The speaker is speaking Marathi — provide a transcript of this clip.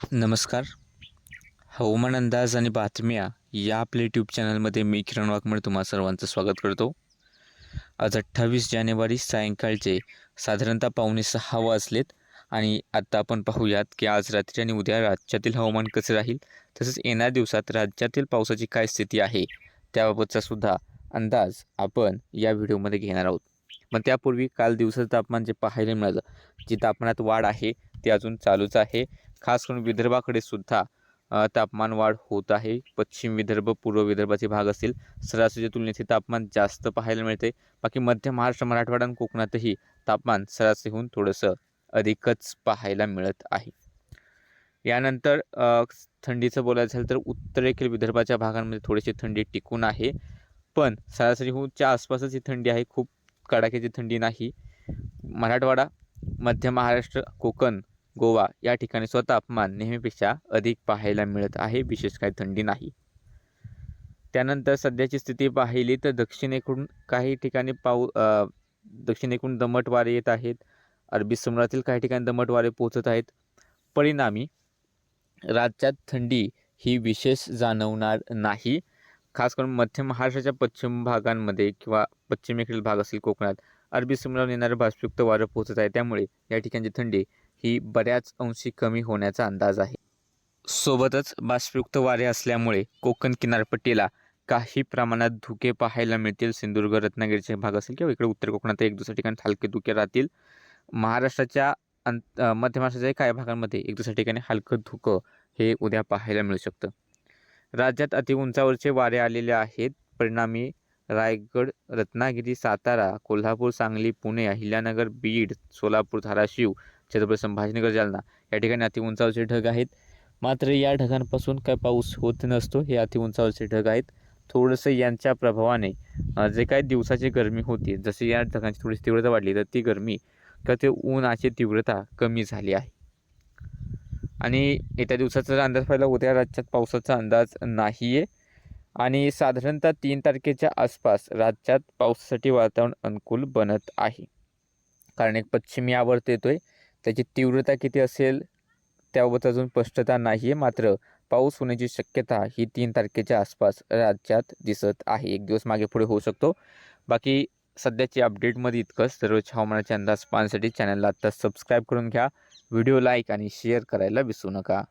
नमस्कार. हवामान अंदाज आणि बातम्या या आपल्या यूट्यूब चॅनलमध्ये मी किरण वाघमळे तुम्हा सर्वांचं स्वागत करतो. आज अठ्ठावीस जानेवारी सायंकाळचे साधारणतः पावणे सहा वाजलेत आणि आत्ता आपण पाहूयात की आज रात्री आणि उद्या राज्यातील हवामान कसे राहील तसेच येणाऱ्या दिवसात राज्यातील पावसाची काय स्थिती आहे त्याबाबतचा सुद्धा अंदाज आपण या व्हिडिओमध्ये घेणार आहोत. मग त्यापूर्वी काल दिवसाचं तापमान जे पाहायला मिळालं जी तापमानात वाढ आहे ती अजून चालूच आहे. खास करून विदर्भाकडे सुद्धा तापमान वाढ होत आहे. पश्चिम विदर्भ पूर्व विदर्भाचे भाग असतील सरासरीच्या तुलनेत हे तापमान जास्त पाहायला मिळते. बाकी मध्य महाराष्ट्र मराठवाडा आणि कोकणातही तापमान सरासरीहून थोडंसं अधिकच पाहायला मिळत आहे. यानंतर थंडीचं बोलायचं झालं तर उत्तरेकडील विदर्भाच्या भागांमध्ये थोडीशी थंडी टिकून आहे. पण सरासरीहूनच्या आसपासच ही थंडी आहे. खूप कडाक्याची थंडी नाही. मराठवाडा मध्य महाराष्ट्र कोकण गोवा या ठिकाणी स्वतः अपमान नेहमीपेक्षा अधिक पाहायला मिळत आहे विशेष काही थंडी नाही. त्यानंतर सध्याची स्थिती पाहिली तर दक्षिणेकडून काही ठिकाणी पाऊ दक्षिणेकडून दमट वारे येत आहेत. अरबी समुद्रातील काही ठिकाणी दमट वारे पोचत आहेत. परिणामी राज्यात थंडी ही विशेष जाणवणार नाही. खास करून मध्य महाराष्ट्राच्या पश्चिम भागांमध्ये किंवा पश्चिमेकडील भाग असेल कोकणात अरबी समुद्रावर येणारे बाष्पयुक्त वारं पोहोचत आहे त्यामुळे या ठिकाणची थंडी ही बऱ्याच अंशी कमी होण्याचा अंदाज आहे. सोबतच बाष्पयुक्त वारे असल्यामुळे कोकण किनारपट्टीला काही प्रमाणात धुके पाहायला मिळतील. सिंधुदुर्ग रत्नागिरीचे भाग असेल किंवा इकडे उत्तर कोकणात एक दुसऱ्या ठिकाणी हलके धुके राहतील. महाराष्ट्राच्या अंत मध्य महाराष्ट्राच्या काही भागांमध्ये एक दुसऱ्या ठिकाणी हलकं धुकं हे उद्या पाहायला मिळू शकतं. राज्यात अतिउंचावरचे वारे आलेले आहेत. परिणामी रायगड रत्नागिरी सातारा कोल्हापूर सांगली पुणे अहिल्यानगर बीड सोलापूर धाराशिव छत्रपती संभाजीनगर जालना. या ठिकाणी अतिउंचावरचे ढग आहेत. मात्र या ढगांपासून काय पाऊस होत नसतो हे अतिउंचावरचे ढग आहेत. थोडंसं यांच्या प्रभावाने जे काय दिवसाची गरमी होती जसे या ढगांची थोडीशी तीव्रता वाढली तर ती गरमी किंवा ते उन्हाची तीव्रता कमी झाली आहे. आणि येत्या दिवसाचा जर अंदाज पाहिला उद्या राज्यात पावसाचा अंदाज नाही आहे आणि साधारणतः तीन तारखेच्या आसपास राज्यात पावसासाठी वातावरण अनुकूल बनत आहे. कारण एक पश्चिमी आवर्त येतो आहे त्याची तीव्रता किती असेल त्याबाबत अजून स्पष्टता नाही आहे मात्र पाऊस होण्याची शक्यता ही तीन तारखेच्या आसपास राज्यात दिसत आहे. एक दिवस मागे पुढे होऊ शकतो. बाकी सध्याची अपडेटमध्ये इतकंच. दररोज हवामानाचे अंदाज पाहण्यासाठी चॅनलला आत्ता सबस्क्राईब करून घ्या. व्हिडिओ लाईक आणि शेअर करायला विसरू नका.